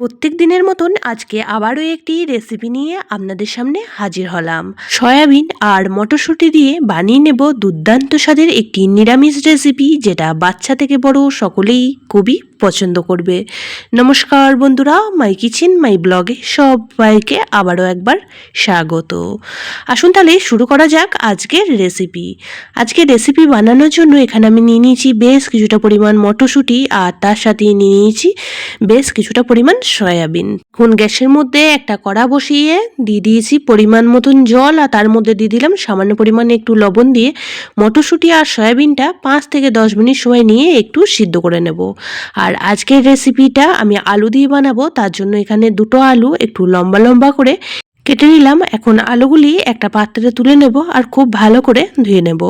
প্রত্যেক দিনের মতন আজকে আবারও একটি রেসিপি নিয়ে আপনাদের সামনে হাজির হলাম। সয়াবিন আর মটরশুঁটি দিয়ে বানিয়ে নেব দুর্দান্ত স্বাদের একটি নিরামিষ রেসিপি যেটা বাচ্চা থেকে বড় সকলেই খুবই পছন্দ করবে। নমস্কার বন্ধুরা মাই কিচেন মাই ব্লগে সবাইকে আবারও একবার স্বাগত। আসুন তাহলে শুরু করা যাক আজকের রেসিপি আজকে রেসিপি বানানোর জন্য এখানে আমি নিয়ে নিয়েছি বেশ কিছুটা পরিমাণ মটরশুঁটি আর তার সাথে নিয়ে নিয়েছি বেশ কিছুটা পরিমাণ সয়াবিন। কোন গ্যাসের মধ্যে একটা কড়া বসিয়ে দিয়ে দিয়েছি পরিমাণ মতন জল আর তার মধ্যে দিয়ে দিলাম সামান্য পরিমাণে একটু লবণ দিয়ে মটরশুঁটি আর সয়াবিনটা পাঁচ থেকে দশ মিনিট সময় নিয়ে একটু সিদ্ধ করে নেব। আর আজকের রেসিপিটা আমি আলু দিয়ে বানাবো, তার জন্য এখানে দুটো আলু, একটু লম্বা লম্বা করে কেটে নিলাম। এখন আলুগুলি একটা পাত্রে তুলে নেব আর খুব ভালো করে ধুয়ে নেব।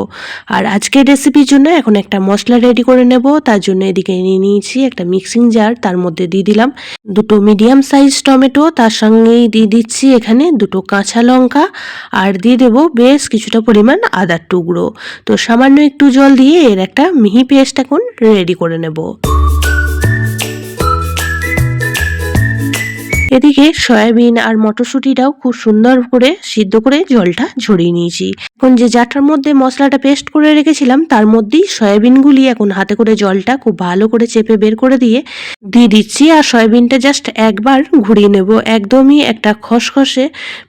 আর আজকের রেসিপির জন্য এখন একটা মশলা রেডি করে নেব। তার জন্য এদিকে নিয়ে নিয়েছি একটা মিক্সিং জার তার মধ্যে দিয়ে দিলাম দুটো মিডিয়াম সাইজ টমেটো। তার সঙ্গেই দিয়ে দিচ্ছি এখানে দুটো কাঁচা লঙ্কা। আর দিয়ে দেব বেশ কিছুটা পরিমাণ আদার টুকরো। তো সামান্য একটু জল দিয়ে এর একটা মিহি পেস্ট এখন রেডি করে নেব। এদিকে সয়াবিন আর মটরশুঁটিটাও খুব সুন্দর করে সিদ্ধ করে জলটা ঝরিয়ে নিয়েছি। এখন যে জাটার মধ্যে মশলাটা পেস্ট করে রেখেছিলাম, তার মধ্যেই সয়াবিনগুলি এখন হাতে করে জলটা খুব ভালো করে চেপে বের করে দিয়ে দিয়ে দিচ্ছি আর সয়াবিনটা জাস্ট একবার ঘুরিয়ে নেব। একদমই একটা খসখসে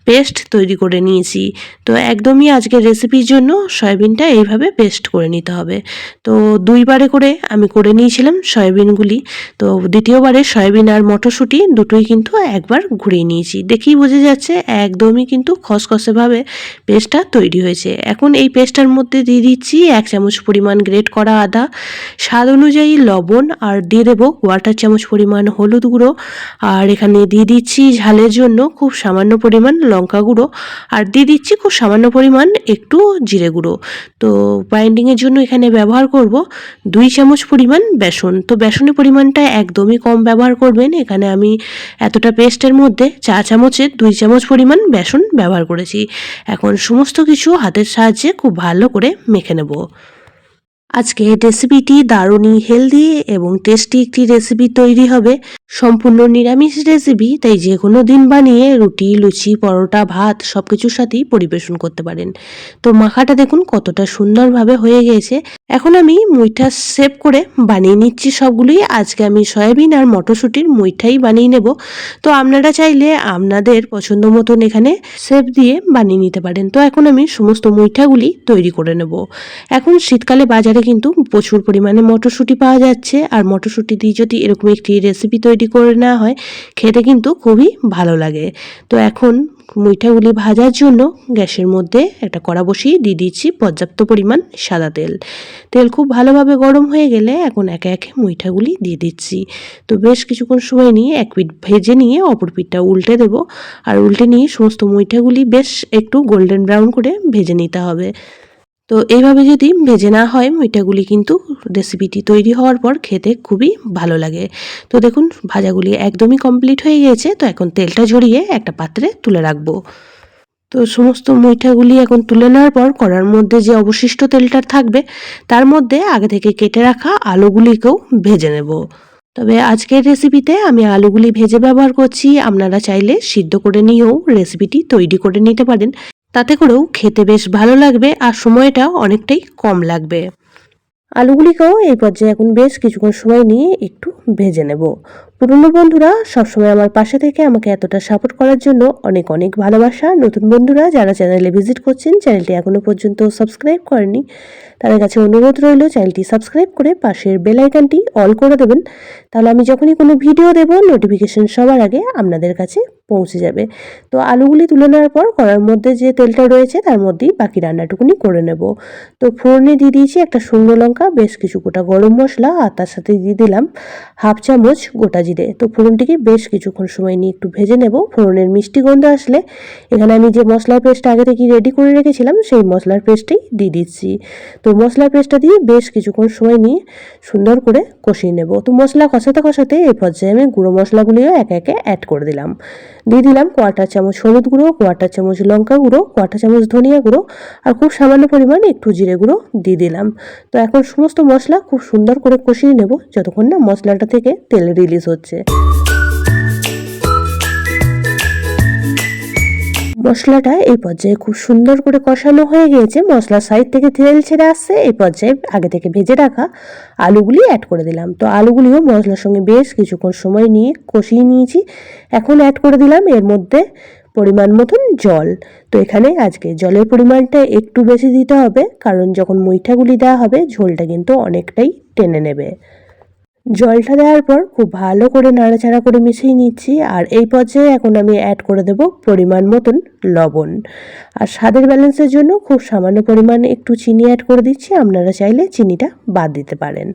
পেস্ট তৈরি করে নিয়েছি। তো একদমই আজকের রেসিপির জন্য সয়াবিনটা এইভাবে পেস্ট করে নিতে হবে। তো দুইবারে করে আমি করে নিয়েছিলাম সয়াবিনগুলি। তো দ্বিতীয়বারে সয়াবিন আর মটরশুঁটি দুটোই কিন্তু একবার ঘুরিয়ে নিয়েছি। দেখেই বোঝা যাচ্ছে একদমই কিন্তু খসখসেভাবে পেস্টটা তৈরি হয়েছে। এখন এই পেস্টটার মধ্যে দিয়ে দিচ্ছি এক চামচ পরিমাণ গ্রেট করা আদা, স্বাদ অনুযায়ী লবণ, আর দিয়ে দেবো কোয়াটার চামচ পরিমাণ হলুদ গুঁড়ো। আর এখানে দিয়ে দিচ্ছি ঝালের জন্য খুব সামান্য পরিমাণ লঙ্কা গুঁড়ো। আর দিয়ে দিচ্ছি খুব সামান্য পরিমাণ একটু জিরে গুঁড়ো। তো বাইন্ডিংয়ের জন্য এখানে ব্যবহার করব দুই চামচ পরিমাণ বেসন। তো বেসনের পরিমাণটা একদমই কম ব্যবহার করবেন। এখানে আমি এতটা পেস্টের মধ্যে চা চামচের দুই চামচ পরিমাণ বেসন ব্যবহার করেছি। এখন সমস্ত কিছু হাতের সাহায্যে খুব ভালো করে মেখে নেব। আজকে রেসিপিটি দারুণই হেলদি এবং টেস্টি একটি রেসিপি তৈরি হবে। সম্পূর্ণ নিরামিষ রেসিপি, তাই যে কোনো দিন বানিয়ে রুটি, লুচি, পরোটা, ভাত সব কিছুর সাথেই পরিবেশন করতে পারেন। তো মাখাটা দেখুন কতটা সুন্দরভাবে হয়ে গিয়েছে। এখন আমি মুইঠা সেভ করে বানিয়ে নিচ্ছি সবগুলোই। আজকে আমি সয়াবিন আর মটরশুঁটির মুইঠাই বানিয়ে নেব। তো আপনারা চাইলে আপনাদের পছন্দ মতন এখানে সেভ দিয়ে বানিয়ে নিতে পারেন। তো এখন আমি সমস্ত মুইঠাগুলি তৈরি করে নেব। এখন শীতকালে বাজারে কিন্তু প্রচুর পরিমাণে মটরশুঁটি পাওয়া যাচ্ছে। আর মটরশুঁটি দিয়ে যদি এরকম একটি রেসিপি তৈরি করে নেওয়া হয়, খেতে কিন্তু খুবই ভালো লাগে। তো এখন মুইঠাগুলি ভাজার জন্য গ্যাসের মধ্যে একটা কড়া বসিয়ে দিয়ে দিচ্ছি পর্যাপ্ত পরিমাণ সাদা তেল। তেল খুব ভালোভাবে গরম হয়ে গেলে এখন একে একে মুইঠাগুলি দিয়ে দিচ্ছি। তো বেশ কিছুক্ষণ সময় নিয়ে এক পিঠ ভেজে নিয়ে অপর পিঠটা উল্টে দেব। আর উল্টে নিয়ে সমস্ত মুইঠাগুলি বেশ একটু গোল্ডেন ব্রাউন করে ভেজে নিতে হবে। তো এইভাবে যদি ভেজে না হয়, মিঠাগুলি কিন্তু রেসিপিটি তৈরি হওয়ার পর খেতে খুবই ভালো লাগে। তো দেখুন, ভাজাগুলি একদমই কমপ্লিট হয়ে গিয়েছে। তো এখন তেলটা ঝরিয়ে একটা পাত্রে তুলে রাখব। তো সমস্ত মুইঠাগুলি এখন তুলে নেওয়ার পর, কড়ার মধ্যে যে অবশিষ্ট তেলটা থাকবে, তার মধ্যে আগে থেকে কেটে রাখা আলুগুলিকেও ভেজে নেব। তবে আজকের রেসিপিতে আমি আলুগুলি ভেজে ব্যবহার করছি। আপনারা চাইলে সিদ্ধ করে নিয়েও রেসিপিটি তৈরি করে নিতে পারেন। তাতে করেও খেতে বেশ ভালো লাগবে আর সময়টা অনেকটাই কম লাগবে। আলুগুলিকেও এই পর্যায়ে এখন বেশ কিছুক্ষণ সময় নিয়ে একটু ভেজে নেব। পুরনো বন্ধুরা, সবসময় আমার পাশে থেকে আমাকে এতটা সাপোর্ট করার জন্য অনেক অনেক ভালোবাসা। নতুন বন্ধুরা, যারা চ্যানেলে ভিজিট করছেন চ্যানেলটি এখনও পর্যন্ত সাবস্ক্রাইব করেনি তাদের কাছে অনুরোধ রইল চ্যানেলটি সাবস্ক্রাইব করে পাশের বেল আইকনটি অল করে দেবেন। তাহলে আমি যখনই কোনো ভিডিও দেব নোটিফিকেশন সবার আগে আপনাদের কাছে পৌঁছে যাবে। তো আলুগুলি তুলে নেওয়ার পর কড়ার মধ্যে যে তেলটা রয়েছে তার মধ্যেই বাকি রান্নাটুকুনি করে নেব। তো ফোড়নে দিয়ে দিয়েছি একটা শুকনো লঙ্কা, বেশ কিছু গোটা গরম মশলা আর তার সাথে দিয়ে দিলাম হাফ চামচ গোটা জিরে। তো ফোড়নটিকে বেশ কিছুক্ষণ সময় নিয়ে একটু ভেজে নেব। ফোড়নের মিষ্টি গন্ধ আসলে এখানে আমি যে মশলার পেস্ট আগে থেকে রেডি করে রেখেছিলাম, সেই মশলার পেস্টটাই দিয়ে দিচ্ছি। তো মশলার পেস্টটা দিয়ে বেশ কিছুক্ষণ সময় নিয়ে সুন্দর করে কষিয়ে নেব। তো মশলা কষাতে কষাতে এই পর্যায়ে আমি গুঁড়ো মশলাগুলিও একে একে অ্যাড করে দিলাম। দিয়ে দিলাম কোয়াটার চামচ হলুদ গুঁড়ো কোয়াটার চামচ লঙ্কা গুঁড়ো, কোয়াটা চামচ ধনিয়া গুঁড়ো আর খুব সামান্য পরিমাণে একটু জিরে গুঁড়ো দিয়ে দিলাম। তো এখন সমস্ত মশলা খুব সুন্দর করে কষিয়ে নেব, যতক্ষণ না মশলাটা থেকে তেল রিলিজ হচ্ছে। মশলাটা এই পর্যায়ে খুব সুন্দর করে কষানো হয়ে গিয়েছে। মশলার সাইড থেকে তেল ছেড়ে আসছে, এই পর্যায়ে আগে থেকে ভেজে রাখা আলুগুলি অ্যাড করে দিলাম। তো আলুগুলিও মশলার সঙ্গে বেশ কিছুক্ষণ সময় নিয়ে কষিয়ে নিয়েছি। এখন অ্যাড করে দিলাম এর মধ্যে পরিমাণ মতন জল। তো এখানে আজকে জলের পরিমাণটা একটু বেশি দিতে হবে, কারণ যখন মুইঠাগুলি দেওয়া হবে ঝোলটা কিন্তু অনেকটাই টেনে নেবে। জলটা দেওয়ার পর খুব ভালো করে নাড়াচাড়া করে মিশিয়ে নিচ্ছি আর এই পর্যায়ে এখন আমি অ্যাড করে দেব পরিমাণ মতন লবণ। আর স্বাদের ব্যালেন্সের জন্য খুব সামান্য পরিমাণে একটু চিনি অ্যাড করে দিচ্ছি, আপনারা চাইলে চিনিটা বাদ দিতে পারেন।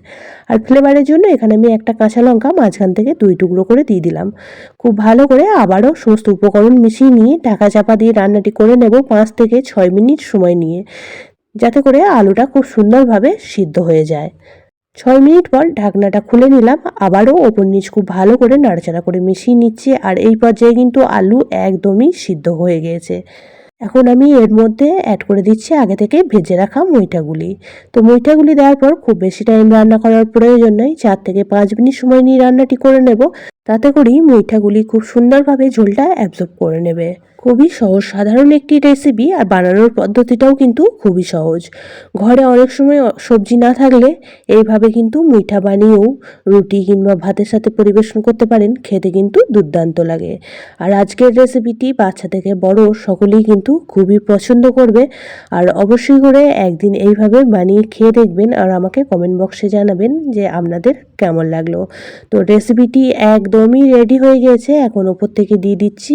আর ফ্লেভারের জন্য এখানে আমি একটা কাঁচা লঙ্কা মাঝখান থেকে দুই টুকরো করে দিয়ে দিলাম। খুব ভালো করে আবারও সমস্ত উপকরণ মিশিয়ে নিয়ে ঢাকা চাপা দিয়ে রান্নাটি করে নেব পাঁচ থেকে ছয় মিনিট সময় নিয়ে, যাতে করে আলুটা খুব সুন্দরভাবে সিদ্ধ হয়ে যায়। ছয় মিনিট পর ঢাকনাটা খুলে নিলাম। আবারও ওপর নিচ খুব ভালো করে নাড়াচাড়া করে মিশিয়ে নিচ্ছি আর এই পর্যায়ে কিন্তু আলু একদমই সিদ্ধ হয়ে গিয়েছে এখন আমি এর মধ্যে অ্যাড করে দিচ্ছি আগে থেকে ভেজে রাখা মইটাগুলি। তো মইটাগুলি দেওয়ার পর খুব বেশি টাইম রান্না করার প্রয়োজন নেই। চার থেকে পাঁচ মিনিট সময় নিয়ে রান্নাটি করে নেব। তাতে করেই মইঠাগুলি খুব সুন্দরভাবে ঝোলটা অ্যাবজর্ব করে নেবে। খুবই সহজ। সাধারণ একটি রেসিপি আর বানানোর পদ্ধতিটাও কিন্তু খুবই সহজ। ঘরে অনেক সময় সবজি না থাকলে এইভাবে কিন্তু মিঠা বানিয়েও রুটি কিংবা ভাতের সাথে পরিবেশন করতে পারেন, খেতে কিন্তু দুর্দান্ত লাগে। আর আজকের রেসিপিটি বাচ্চা থেকে বড় সকলেই কিন্তু খুবই পছন্দ করবে। আর অবশ্যই করে একদিন এইভাবে বানিয়ে খেয়ে দেখবেন আর আমাকে কমেন্ট বক্সে জানাবেন যে আপনাদের কেমন লাগল। তো রেসিপিটি একদমই রেডি হয়ে গেছে। এখন ওপর থেকে দিয়ে দিচ্ছি।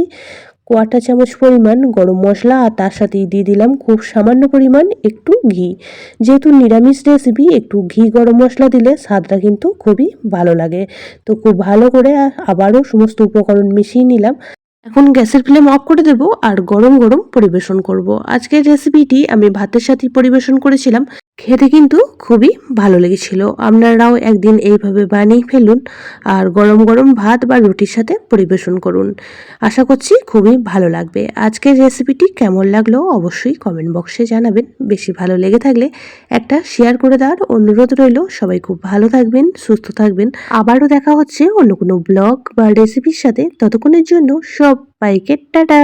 কোয়াটা চামচ পরিমাণ গরম মশলা আর তার সাথেই দিয়ে দিলাম খুব সামান্য পরিমাণ একটু ঘি। যেহেতু নিরামিষ রেসিপি একটু ঘি গরম মশলা দিলে স্বাদটা কিন্তু খুবই ভালো লাগে। তো খুব ভালো করে আবারও সমস্ত উপকরণ মিশিয়ে নিলাম। এখন গ্যাসের ফ্লেম অফ করে দেব আর গরম গরম পরিবেশন করব। আজকের রেসিপিটি আমি ভাতের সাথে পরিবেশন করেছিলাম। খেতে কিন্তু খুবই ভালো লেগেছিল। আপনারাও একদিন এইভাবে বানিয়ে ফেলুন আর গরম গরম ভাত বা রুটির সাথে পরিবেশন করুন। আশা করছি খুবই ভালো লাগবে। আজকের রেসিপিটি কেমন লাগল অবশ্যই কমেন্ট বক্সে জানাবেন। বেশি ভালো লেগে থাকলে একটা শেয়ার করে দেওয়ার অনুরোধ রইল। সবাই খুব ভালো থাকবেন, সুস্থ থাকবেন। আবারও দেখা হচ্ছে অন্য কোনো ব্লগ বা রেসিপির সাথে। ততক্ষণের জন্য সব বাইকের টাটা।